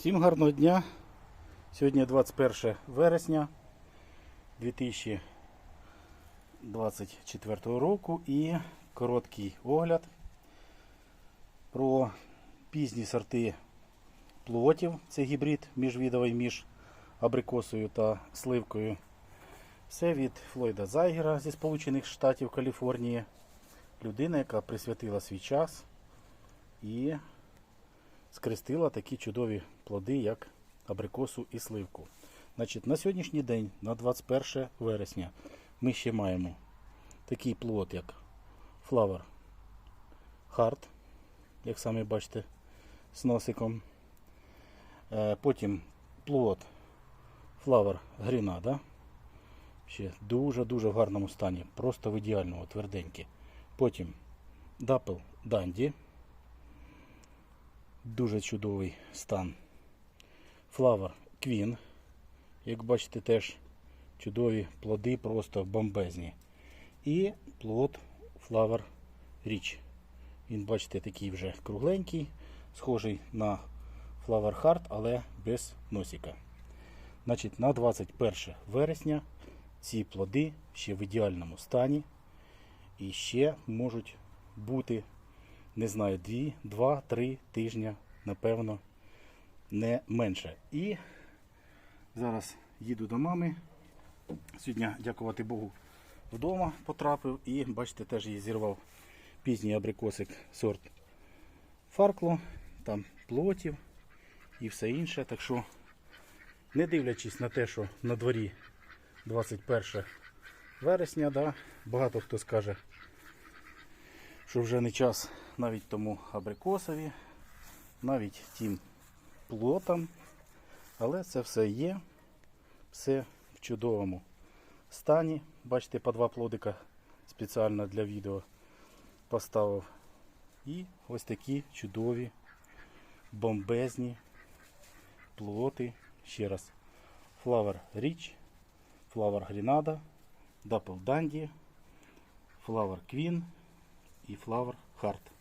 Всім гарного дня. Сьогодні 21 вересня 2024 року і короткий огляд про пізні сорти плотів. Це гібрид міжвідовий між абрикосою та сливкою. Все від Флойда Зайгера зі Сполучених Штатів Каліфорнії. Людина, яка присвятила свій час і скрестила такі чудові плоди, як абрикосу і сливку. Значить, на сьогоднішній день, на 21 вересня, ми ще маємо такий плод, як Flower Heart, як самі бачите, з носиком. Е, Потім плод Flower Grenada. Ще дуже-дуже в гарному стані, просто в ідеальному, тверденькі. Потім Dapple Dandy. Дуже чудовий стан. Flower Queen. Як бачите, теж чудові плоди, просто бомбезні. І плод Flower Rich. Він, бачите, такий вже кругленький, схожий на Flower Heart, але без носика. Значить, на 21 вересня ці плоди ще в ідеальному стані. І ще можуть бути не знаю, 2-3 тижні, напевно, не менше. І зараз їду до мами. Сьогодні, дякувати Богу, вдома потрапив і, бачите, теж її зірвав пізній абрикосик сорт Фаркло, там плотів і все інше. Так що, не дивлячись на те, що на дворі 21 вересня, да, багато хто скаже, що вже не час навіть тому абрикосові, навіть тим плотам. Але це все є, все в чудовому стані. Бачите, по два плодика спеціально для відео поставив. І ось такі чудові, бомбезні плоти. Ще раз. Flower Rich, Flower Grenada, Dapple Dandy, Flower Queen і Flower Heart.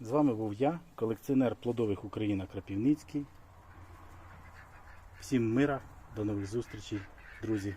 З вами був я, колекціонер плодових Україна Крапівницький. Всім мира, до нових зустрічей, друзі.